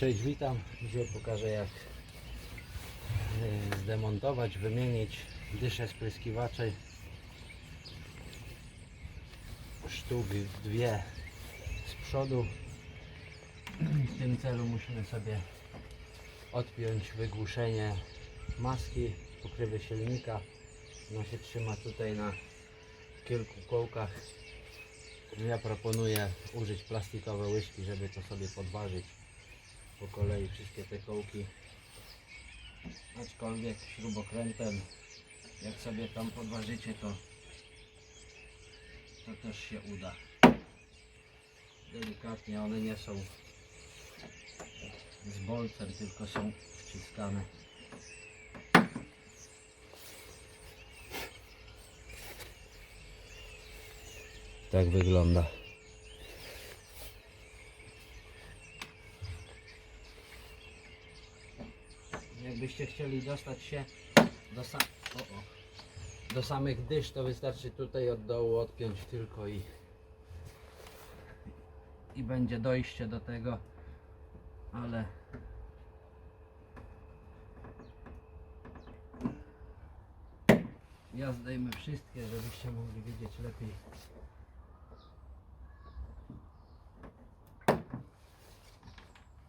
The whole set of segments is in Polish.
Cześć, witam. Dzisiaj pokażę jak e, zdemontować, wymienić dysze spryskiwacze sztuk dwie z przodu. W tym celu musimy sobie odpiąć wygłuszenie maski, pokrywy silnika. Ona się trzyma tutaj na kilku kołkach. Ja proponuję użyć plastikowe łyżki, żeby to sobie podważyć po kolei wszystkie te kołki. Aczkolwiek śrubokrętem, jak sobie tam podważycie, to, to też się uda. Delikatnie one nie są z bolcem, tylko są wciskane. Tak wygląda. Jakbyście chcieli dostać się do, o, o. do samych dysz, to wystarczy tutaj od dołu odpiąć tylko i, i będzie dojście do tego, ale ja zdejmę wszystkie, żebyście mogli widzieć lepiej.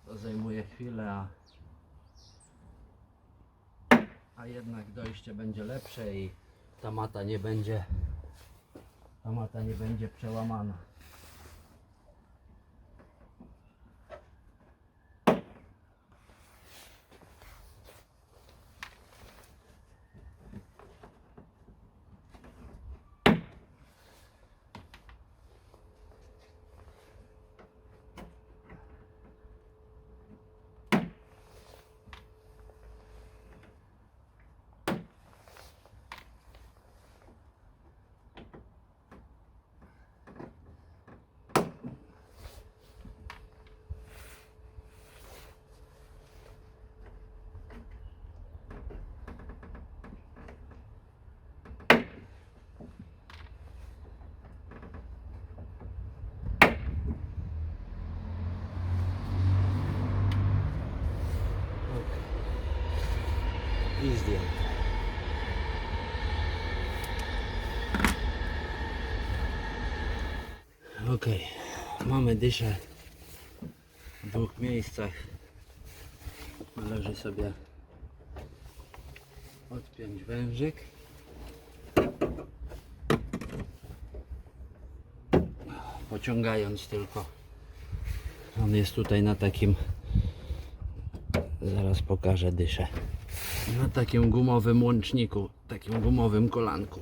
To zajmuje chwilę, a a jednak dojście będzie lepsze i ta mata nie będzie ta mata nie będzie przełamana. I zdjęte. Ok, mamy dyszę w dwóch miejscach. Należy sobie odpiąć wężyk. Pociągając tylko. On jest tutaj na takim Zaraz pokażę dyszę. Na takim gumowym łączniku, takim gumowym kolanku.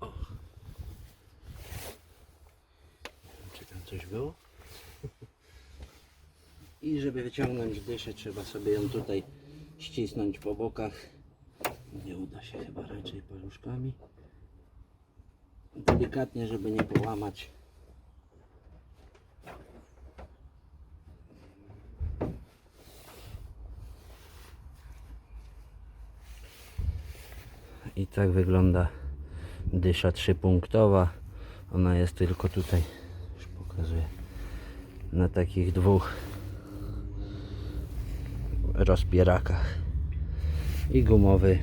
O. Czy tam coś było? I żeby wyciągnąć dyszę, trzeba sobie ją tutaj ścisnąć po bokach. Nie uda się chyba raczej paluszkami. Delikatnie, żeby nie połamać. I tak wygląda dysza trzypunktowa. Ona jest tylko tutaj, już pokazuję, na takich dwóch rozbierakach. I gumowy,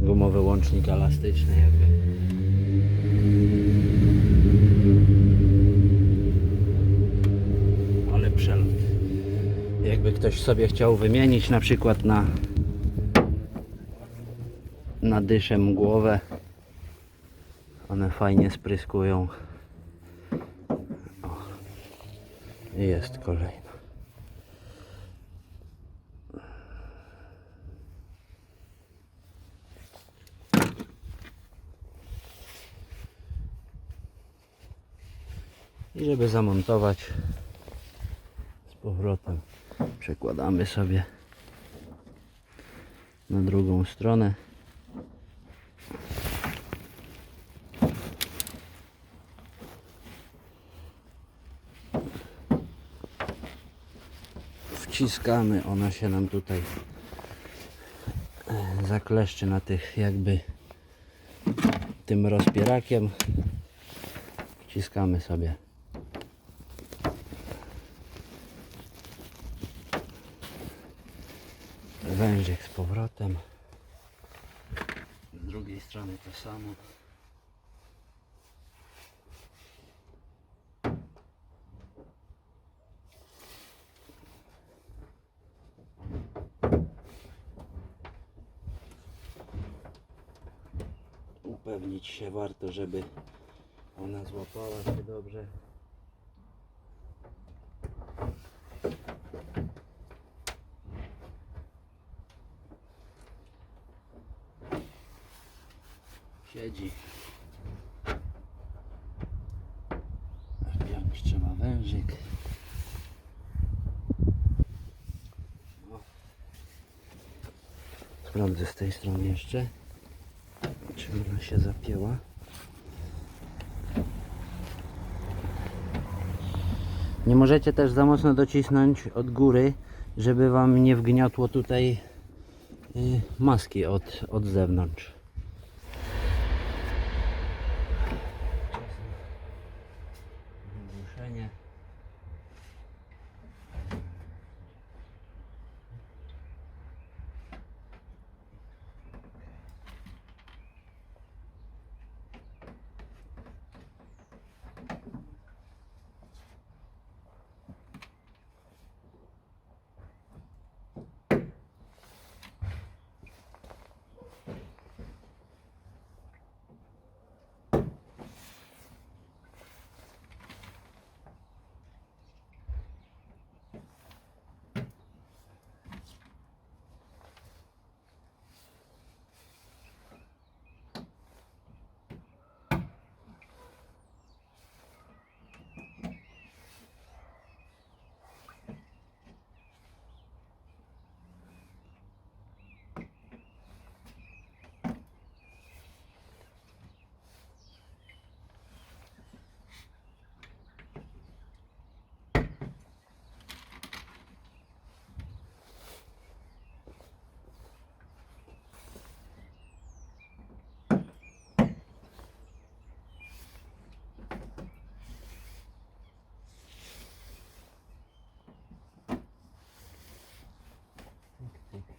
gumowy łącznik elastyczny jakby. Ale przelot. Jakby ktoś sobie chciał wymienić na przykład na na dyszę mgłowe. One fajnie spryskują. O, jest kolejna. I żeby zamontować z powrotem przekładamy sobie na drugą stronę. Wciskamy, ona się nam tutaj e, zakleszczy na tych jakby tym rozpierakiem. Wciskamy sobie. Wężyk z powrotem. Z drugiej strony to samo. Upewnić się warto, żeby ona złapała się dobrze. Siedzi. Wpiąć trzeba wężyk. No. Sprawdzę z tej strony jeszcze. Czy ona się zapięła? Nie możecie też za mocno docisnąć od góry, żeby Wam nie wgniotło tutaj y, maski od, od zewnątrz. Wygłuszenie.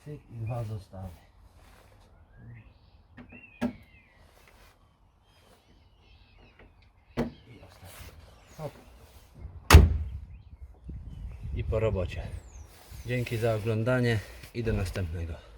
Cyk, i dwa zostały. I ostatni. Hop. I po robocie. Dzięki za oglądanie i do następnego.